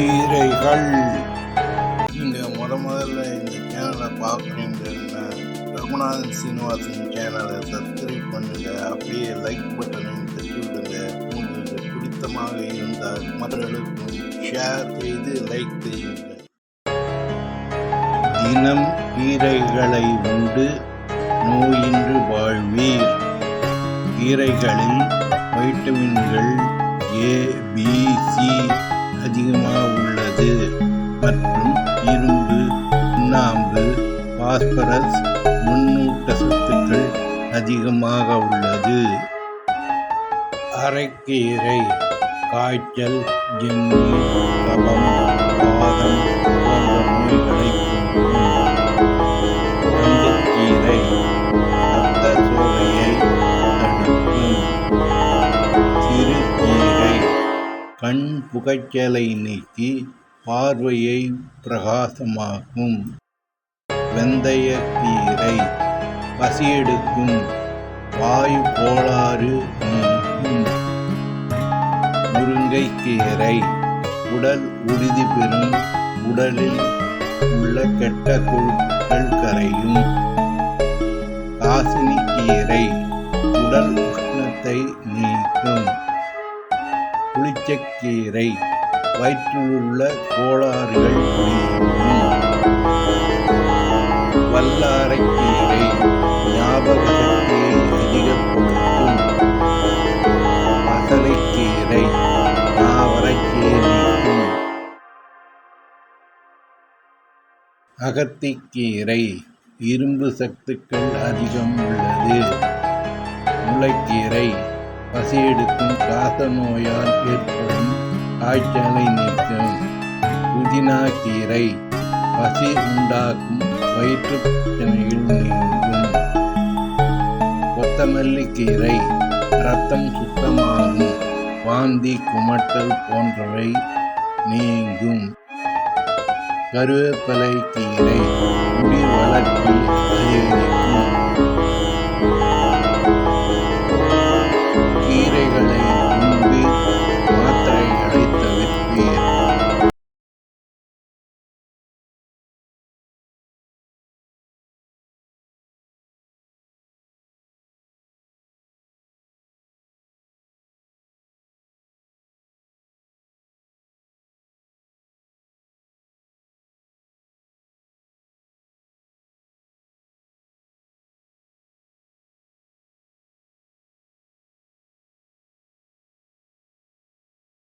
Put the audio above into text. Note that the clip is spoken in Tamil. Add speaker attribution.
Speaker 1: கீரைகள். நீங்கள் முத முதல்ல இந்த சேனலை பார்க்குறீங்கன்னா ரகுநாதன் சீனிவாசன் சேனலை சப்ஸ்கிரைப் பண்ணுங்க. அப்படியே லைக் பட்டனையும் தட்டி விடுங்க. உங்களுக்கு பிடித்தமாக இருந்தால் மற்றவர்களுக்கும் ஷேர் செய்து லைக் செய்யுங்கள் தினம் கீரைகளை உண்டு நோயின்றி வாழ்வீர். கீரைகளில் வைட்டமின்கள் ஏ பி சி அதிகமாக உள்ளது. மற்றும் இரும்பு சுண்ணாம்பு பாஸ்பரஸ் முன்னூட்ட சத்துக்கள் அதிகமாக உள்ளது. அரைக்கீரை காய்ச்சல் ஜென்னி கபம் வாதம் போன்ற நோய்களை கண் புகைச்சலை நீக்கி பார்வையை பிரகாசமாக்கும். வெந்தயக்கீரை பசியெடுக்கும். வாயு கோளாறு நீக்கும். முருங்கைக்கீரை உடல் உறுதி பெறும். உடலில் உள்ள கெட்ட கொழுப்புகள் கரையும். காசினி கீரை உடல் உஷ்ணத்தை நீக்கும். புளிச்சக்கீரை வயிற்றிலுள்ள கோளாறுகள் நீக்கும் வல்லாரைக்கீரை ஞாபக சக்தியை அதிகப்படுத்தும் பசலைக்கீரை நாவரைக்கீரை நீக்கும். அகத்திக்கீரை இரும்பு சத்துக்கள் அதிகம் உள்ளது. முளைக்கீரை பசியெடுக்கும் காச நோயால் ஏற்படும் காய்ச்சலை நீக்கும் புதினா கீரை பசி உண்டாக்கும் வயிற்று பிரச்சனையில் நீங்கும். கொத்தமல்லி கீரை ரத்தம் சுத்தமாகும். வாந்தி குமட்டல் போன்றவை நீங்கும். கருவேப்பிலை கீரை முடி வளர்ச்சி